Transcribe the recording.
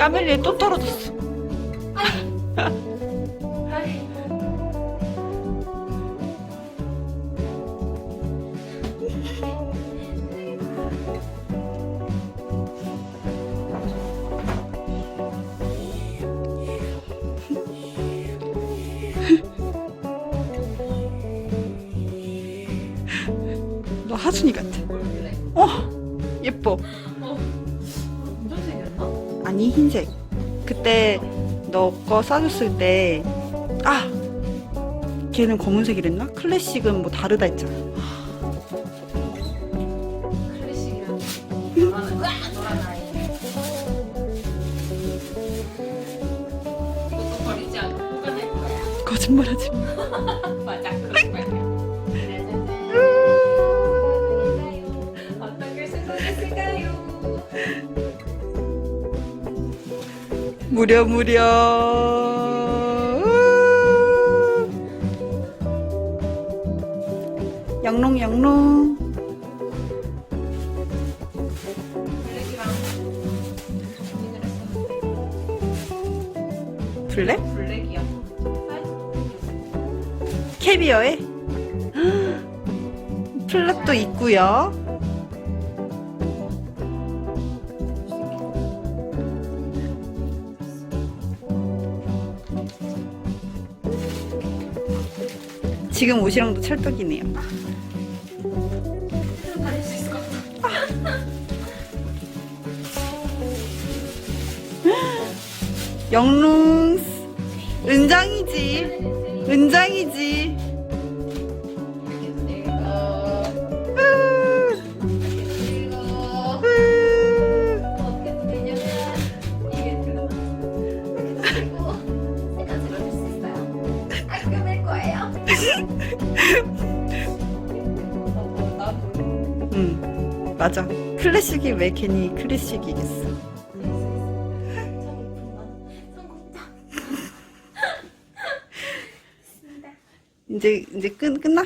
까멜리에 또 떨어졌어. 너 하순이 같아. 어, 예뻐. 아니 흰색. 그때 너 거 싸줬을 때, 아, 걔는 검은색이랬나? 클래식은 뭐 다르다 했잖아. 아이. 이것도 버리지 않고 거야. 거짓말하지. 맞아 그럴 거야. 어떤 걸 선택했을까요? 무려 무려. 영롱 영롱. 블랙? 블랙이야. 캐비어에 플랫도 있고요. 지금 옷이랑도 찰떡이네요. 영롱 은장이지. 은장이지. 응, 맞아. 클래식이 왜 괜히 클래식이겠어. 이제 이제 끝 끝나?